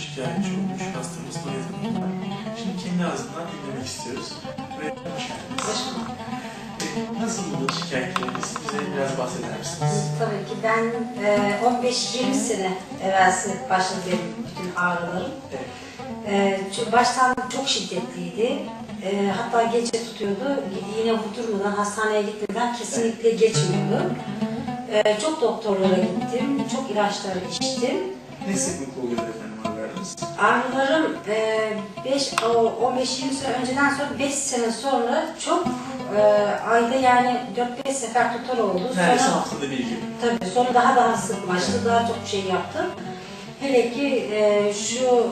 şikayetçi olmuş hastamız var. Şimdi kendi ağzından dinlemek istiyoruz. Buraya hoş geldiniz. Ee, Nasıl bu şikayetleriniz? Bize biraz bahseder misiniz? Tabii ki ben e, 15-20 sene evvelsi başladı benim bütün ağrılarım. Evet. E, Baştan çok şiddetliydi. E, Hatta gece tutuyordu. Yine vurdurmadan, hastaneye gitmeden kesinlikle geçmiyordu. E, Çok doktorlara gittim, çok ilaçlar içtim. Ne sıklıkla oluyor efendim Ağrılarım e, 5 o 15-20 sene önceden sonra 5 sene sonra çok e, ayda yani 4-5 sefer tutar oldu. Neredeyse Sonra- haftada bir gibi. Tabii sonra daha daha sıklaştı, daha çok şey yaptım. Hele ki e, şu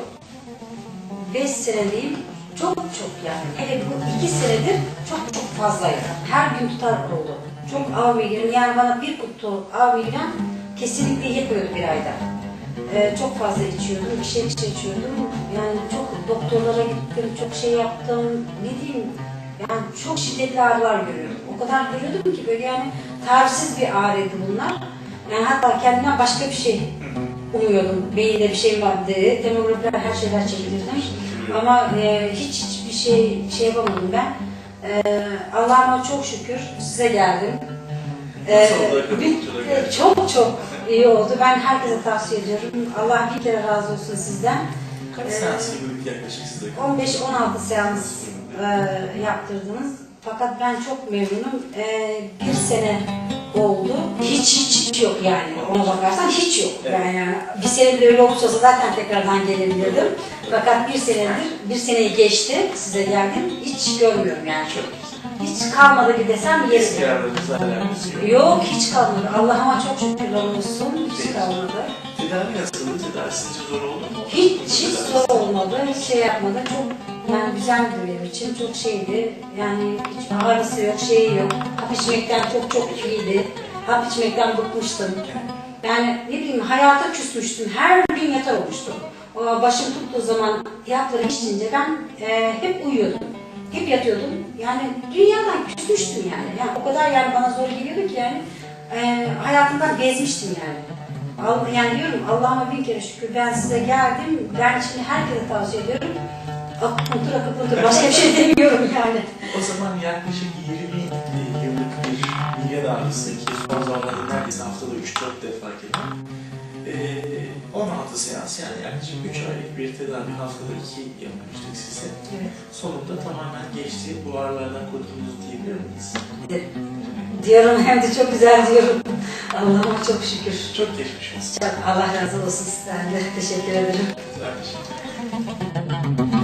5 seneliyim çok çok yani. Hele bu 2 senedir çok çok fazlaydı. Her gün tutar oldu. Çok ağır migren yani bana bir kutu ağır migren kesinlikle yetmiyordu bir ayda. E, çok fazla içiyordum, bir şey içiyordum. Yani çok doktorlara gittim, çok şey yaptım. Ne diyeyim yani çok şiddetli ağrılar görüyorum. O kadar görüyordum ki böyle yani tarifsiz bir ağrıydı bunlar. Yani hatta kendimden başka bir şey umuyordum. Beyinde bir şey var diye. Demografiler her şeyler çekilirdim. Ama e, hiç hiçbir şey şey yapamadım ben. E, Allah'ıma çok şükür size geldim. E, bir- doktora geldi. çok çok iyi oldu. Ben herkese tavsiye ediyorum. Allah bir kere razı olsun sizden. Kaç Ee, seans gibi yaklaşık size? 15-16 seans e, yaptırdınız. Fakat ben çok memnunum. E, bir sene oldu. Hiç hiç hiç yok yani. Ona bakarsan hiç yok. Evet. Yani, yani bir sene bile öyle olursa zaten tekrardan gelebilirdim. Fakat bir senedir, bir seneyi geçti. Size geldim. Hiç görmüyorum yani. Çok. Hiç kalmadı bir desem Eski yeri. ağrılarınızla alakası yok. Yok hiç kalmadı. Allah'ıma çok şükürler olsun. Hiç kalmadı. Tedavi nasıldı? Tedavi sizce zor oldu mu? Hiç hiç zor olmadı, hiç şey yapmadı. Çok yani güzeldi benim için, çok şeydi. Yani hiç ağrısı yok, şeyi yok. Hap içmekten çok çok iyiydi. Hap içmekten bıkmıştım. Yani ne bileyim hayata küsmüştüm. Her gün yatar olmuştum. Başım tuttuğu zaman hapları içince ben e, hep uyuyordum. Hep yatıyordum. Yani dünyadan küsmüştüm yani. yani. O kadar yani bana zor geliyordu ki yani. E, hayatımdan bezmiştim yani. Yani diyorum Allah'ıma bin kere şükür ben size geldim. Ben şimdi herkese tavsiye ediyorum. Akupunktur akupunktur. Başka bir şey demiyorum yani. O zaman yaklaşık 20 yıllık bir ağrısı ki son zamanlarda neredeyse haftada 3-4 defa gelen eee 16 seans yani yaklaşık 3 aylık bir tedavi haftada 2 yapmıştık size. Evet. Sonunda tamamen geçti. Bu ağrılardan kurtuldunuz diyebilir miyiz? Diyorum hem de çok güzel diyorum. Allah'ıma çok şükür. Çok geçmiş olsun. Allah razı olsun sizden de. Teşekkür ederim. Güzel bir şey.